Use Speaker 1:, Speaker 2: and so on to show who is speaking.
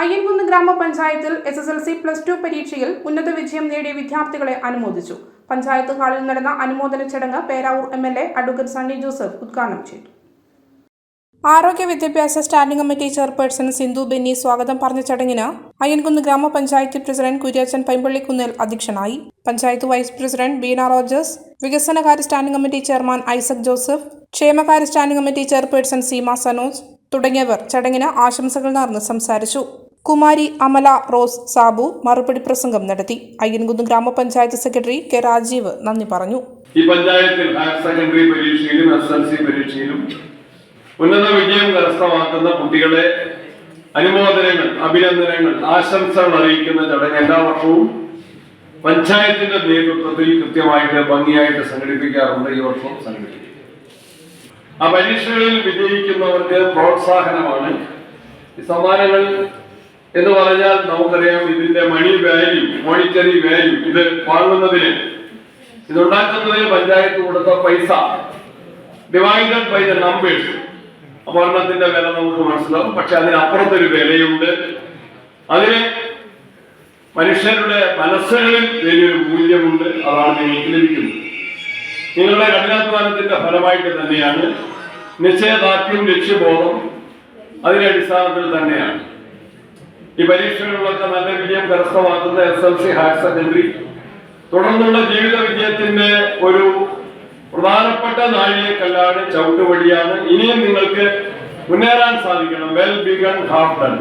Speaker 1: അയ്യൻകുന്ന് ഗ്രാമപഞ്ചായത്തിൽ S S L C plus two പരീക്ഷയിൽ ഉന്നത വിജയം നേടിയ വിദ്യാർത്ഥികളെ അനുമോദിച്ചു. പഞ്ചായത്ത് ഹാളിൽ നടന്ന അനുമോദന ചടങ്ങ് Peravoor M L A advocate Sunny Joseph ഉദ്ഘാടനം ചെയ്തു. ആരോഗ്യ വിദ്യാഭ്യാസ standing committee chairperson Sindhu Benny സ്വാഗതം പറഞ്ഞ ചടങ്ങിന് അയ്യൻകുന്ന് ഗ്രാമപഞ്ചായത്ത് പ്രസിഡന്റ് കുര്യാച്ചൻ പൈമ്പള്ളിക്കുന്നിൽ അധ്യക്ഷനായി. പഞ്ചായത്ത് വൈസ് പ്രസിഡന്റ് ബീന റോജേഴ്സ് വികസനകാര്യ standing committee chairman Isaac Joseph ക്ഷേമകാര്യ standing committee chairperson Seema Sanoj തുടങ്ങിയവർ ചടങ്ങിന് ആശംസകൾ നേർന്ന് സംസാരിച്ചു. കുമാരി അമല റോസ് സാബു മറുപടി പ്രസംഗം നടത്തി. അയ്യൻകുന്ന് ഗ്രാമപഞ്ചായത്ത് സെക്രട്ടറി കെ രാജീവ് നന്ദി പറഞ്ഞു.
Speaker 2: ഈ പഞ്ചായത്തിൽ ഹയർ സെക്കൻഡറി പരീക്ഷയിലും എസ് എൽ സി പരീക്ഷയിലും ഉന്നത വിജയം കരസ്ഥമാക്കുന്ന കുട്ടികളെ അനുമോദനങ്ങൾ അഭിനന്ദനങ്ങൾ ആശംസകൾ അറിയിക്കുന്ന ചടങ്ങ് എല്ലാ വർഷവും പഞ്ചായത്തിന്റെ നേതൃത്വത്തിൽ കൃത്യമായിട്ട് ഭംഗിയായിട്ട് സംഘടിപ്പിക്കാറുണ്ട് ഈ വർഷം സംഘടിപ്പിക്കും ആ പരീക്ഷകളിൽ വിജയിക്കുന്നവർക്ക് പ്രോത്സാഹനമാണ്. സമ്മാനങ്ങൾ എന്ന് പറഞ്ഞാൽ നമുക്കറിയാം ഇതിന്റെ മണി വാല്യൂ മോണിറ്ററി വാല്യൂ ഇത് വാങ്ങുന്നതിന്. ഇതുണ്ടാക്കുന്നതിന് പഞ്ചായത്ത് കൊടുത്ത പൈസ. ഡിവൈഡഡ് ബൈ ദ നമ്പേഴ്സ് അപകടത്തിന്റെ വില നമുക്ക് മനസ്സിലാവും. പക്ഷെ അതിനപ്പുറത്തൊരു വിലയുണ്ട്. അതിന് മനുഷ്യരുടെ മനസ്സുകളിൽ വലിയൊരു മൂല്യമുണ്ട്. അതാണ് നിങ്ങൾക്ക് ലഭിക്കുന്നത്. നിങ്ങളുടെ കഠിനാധ്വാനത്തിന്റെ ഫലമായിട്ട് തന്നെയാണ്. നിശ്ചയദാർഢ്യം ലക്ഷ്യബോധം അതിന്റെ അടിസ്ഥാനത്തിൽ തന്നെയാണ്. ഈ പരീക്ഷകളിലൊക്കെ നല്ല വിജയം കരസ്ഥമാക്കുന്ന S L C higher secondary തുടർന്നുള്ള ജീവിത വിജയത്തിന്റെ ഒരു പ്രധാനപ്പെട്ട നാഴികക്കല്ലാണ് ചവിട്ടുപടിയാണ് ഇനിയും നിങ്ങൾക്ക് മുന്നേറാൻ സാധിക്കണം. Well begun half done